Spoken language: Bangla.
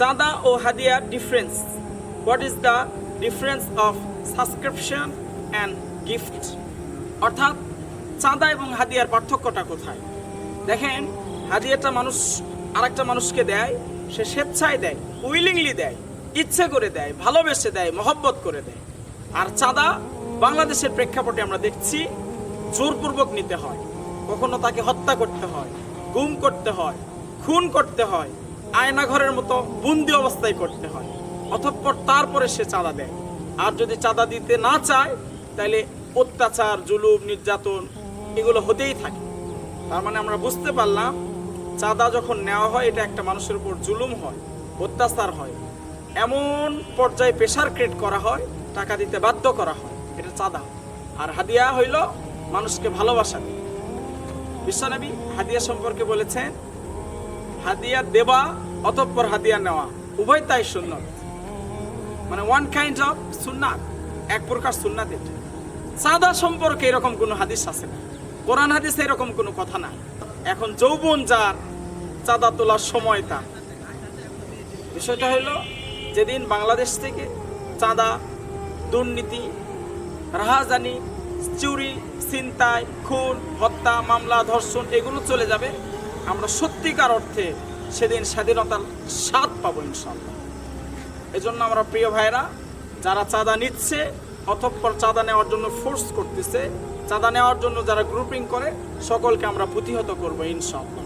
চাঁদা ও হাদিয়ার difference what is the difference of subscription and gift অর্থাৎ চাঁদা এবং হাদিয়ার পার্থক্যটা কোথায়? দেখেন, হাদিয়াটা মানুষ, আরেকটা মানুষকে দেয়, সে স্বেচ্ছায় দেয় উইলিংলি দেয়, ইচ্ছে করে দেয়, ভালোবেসে দেয়, মহব্বত করে দেয়। আর চাঁদা বাংলাদেশের প্রেক্ষাপটে আমরা দেখছি, জোরপূর্বক নিতে হয়। কখনো তাকে হত্যা করতে হয়, গুম করতে হয়, খুন করতে হয় আয়না ঘরের মতো বন্দি অবস্থায় করতে হয়। অতঃপর তারপরে সে চাঁদা দেয়। আর যদি চাঁদা দিতে না চায় তাহলে অত্যাচার, জুলুম, নির্যাতন এগুলো হতেই থাকে। তার মানে আমরা বুঝতে পারলাম, চাঁদা যখন নেওয়া হয়, এটা একটা মানুষের উপর জুলুম হয়, অত্যাচার হয়। এমন পর্যায়ে প্রেশার ক্রিয়েট করা হয়, টাকা দিতে বাধ্য করা হয়, এটা চাঁদা। আর হাদিয়া হইল মানুষকে ভালোবাসা। বিশ্বনবী হাদিয়া সম্পর্কে বলেছেন হাদিয়া দেওয়া অতঃপর হাদিয়া নেওয়া। উভয় তাই সুন্নত। মানে ওয়ান কাইন্ড অফ সুন্নাত, এক প্রকার সুন্নাত এটা। চাঁদা সম্পর্কে এরকম কোনো হাদিস আছে না। কোরআন হাদিসে এরকম কোনো কথা না এখন যৌবন যার, চাঁদা তোলার সময় তার। বিষয়টা হলো, যেদিন বাংলাদেশ থেকে চাঁদা, দুর্নীতি, রাহাজানি, চুরি, ছিনতাই, খুন, হত্যা, মামলা, ধর্ষণ এগুলো চলে যাবে আমরা সত্যিকার অর্থে সেদিন স্বাধীনতার স্বাদ পাবো ইনশাল্লাহ জন্য আমরা প্রিয় ভাইরা যারা চাঁদা নিচ্ছে, অতঃপর চাঁদা নেওয়ার জন্য ফোর্স করতেছে, চাঁদা নেওয়ার জন্য যারা গ্রুপিং করে, সকলকে আমরা প্রতিহত করব ইনশাল্লাহ